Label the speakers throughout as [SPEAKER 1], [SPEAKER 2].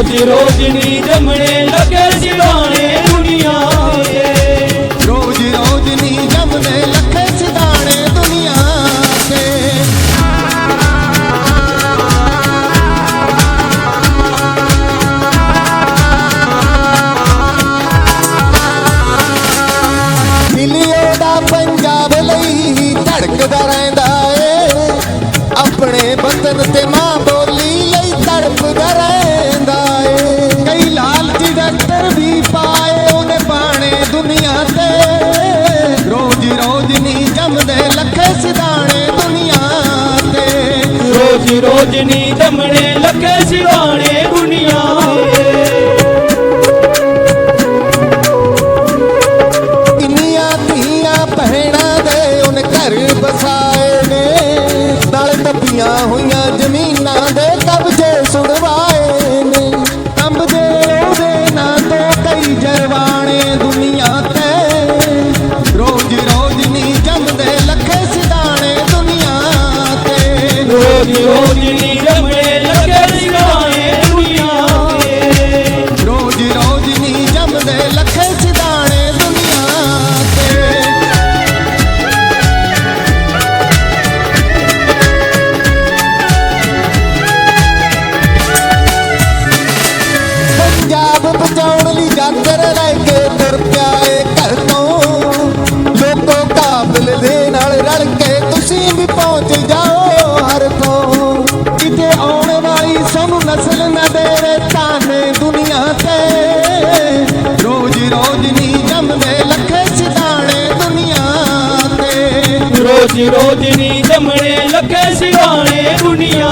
[SPEAKER 1] રોજ રોજની જમણે ਰੋਜ ਰੋਜ
[SPEAKER 2] ਨੀ ਦਮਣੇ ਲੱਗੇ ਸਿਵਾਣੇ
[SPEAKER 1] ਦੇਵੇ ਤਾਨੇ ਦੁਨੀਆ ਤੇ। ਰੋਜ਼ ਰੋਜ਼ ਨਹੀਂ ਜੰਮਦੇ ਲੱਖੇ ਸਿਧਾਣੇ ਦੁਨੀਆ ਤੇ।
[SPEAKER 2] ਰੋਜ ਰੋਜਨੀ ਦਮਣੇ ਲੱਗੇ ਸਿਵਾਣੇ ਦੁਨੀਆ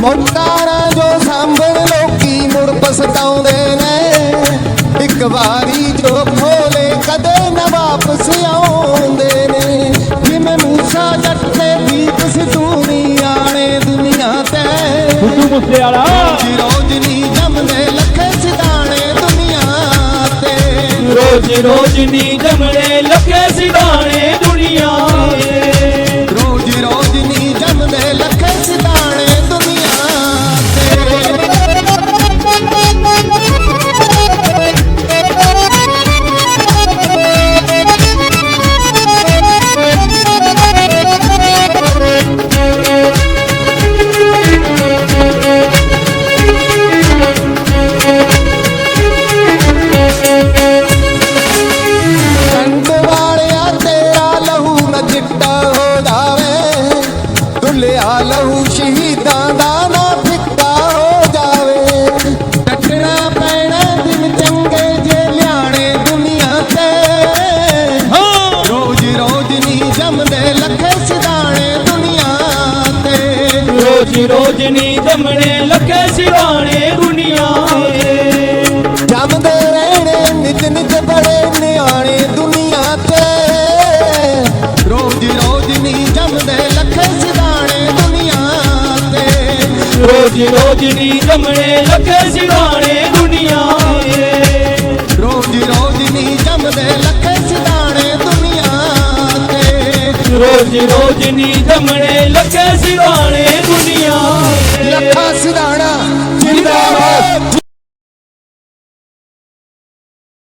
[SPEAKER 1] ਮੋਕਾਰਾਂ ਜੋ ਸਾਂਭਣ ਲੋਕੀ ਮੁੜ ਪਛਤਾਉਂਦੇ ਨੇ। ਇੱਕ ਵਾਰੀ ਜੋ ਖੋਲੇ ਕਦੇ ਨਾ ਵਾਪਸ ਆਉਂਦੇ
[SPEAKER 2] ਬੁੱਧੂ ਮੁੱਸੇ ਵਾਲਾ।
[SPEAKER 1] ਰੋਜ਼ ਰੋਜ਼ ਨੀ ਜੰਮਦੇ ਲੱਖੇ ਸਿਧਾਣੇ ਦੁਨੀਆ ਤੇ।
[SPEAKER 2] ਰੋਜ ਰੋਜਨੀ ਦਮਣੇ ਲੱਗੇ ਸਿਵਾਣੇ ਦੁਨੀਆ
[SPEAKER 1] ਲੱਖੇ ਸਿਧਾਣੇ ਦੁਨੀਆ ਤੇ। ਰੋਜ
[SPEAKER 2] ਰੋਜਨੀ ਦਮਣੇ ਲੱਗੇ ਸਿਵਾਣੇ ਦੁਨੀਆ
[SPEAKER 1] ਜੰਮਦੇ ਰਹਿਣੇ ਨਿਤ ਨਿਤ ਬੜੇ ਨਿਆਣੇ ਦੁਨੀਆ ਤੇ। ਰੋਜ਼ ਰੋਜ਼ ਨਹੀਂ ਜੰਮਦੇ ਲੱਖੇ ਸਿਧਾਣੇ ਦੁਨੀਆ ਤੇ।
[SPEAKER 2] ਰੋਜ ਰੋਜਨੀ ਦਮਣੇ ਲੱਗੇ ਸਿਵਾਣੇ ਦੁਨੀਆ
[SPEAKER 1] ਤੇ
[SPEAKER 2] ਰੋਜ ਰੋਜਨੀ ਦਮਣੇ ਲੱਗੇ